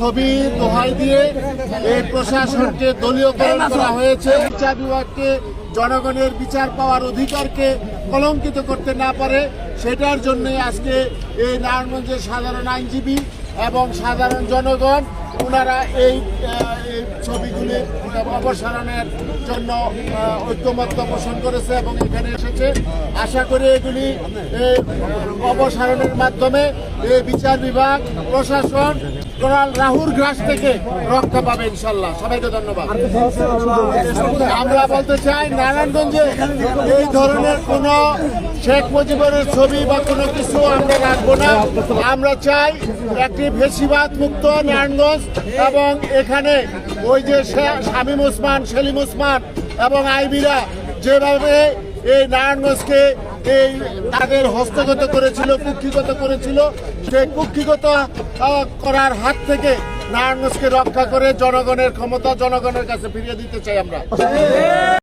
ছবি দোহাই দিয়ে এই প্রশাসনকে দলীয়করণ করা হয়েছে। বিচার বিভাগকে জনগণের বিচার পাওয়ার অধিকারকে কলঙ্কিত করতে না পারে সেটার জন্য আজকে এই নারায়ণগঞ্জের সাধারণ আইনজীবী এবং সাধারণ জনগণ ওনারা এই এই ছবিগুলি অপসারণের জন্য ঐক্যমত্য পোষণ করেছে এবং এখানে এসেছে। আশা করি এগুলি অপসারণের মাধ্যমে বিচার বিভাগ, প্রশাসন কোরাল রাহুর গ্রাস থেকে রক্ষা পাবে ইনশাল্লাহ। সবাইকে ধন্যবাদ। আমরা বলতে চাই, নারায়ণগঞ্জে এই ধরনের কোন শেখ মুজিবুরের ছবি বা কোনো কিছু আমরা রাখব না। আমরা চাই একটি ফেসিবাদ মুক্ত নারায়ণগঞ্জ এবং এখানে ওই যে শামীম ওসমান, সেলিম ওসমান এবং আইবিরা যেভাবে এই নারায়ণগঞ্জকে এই তাদের হস্তগত করেছিল, কুক্ষিগত করেছিল। সেই কুক্ষিগত করার হাত থেকে নারায়ণগঞ্জকে রক্ষা করে জনগণের ক্ষমতা জনগণের কাছে ফিরিয়ে দিতে চাই আমরা।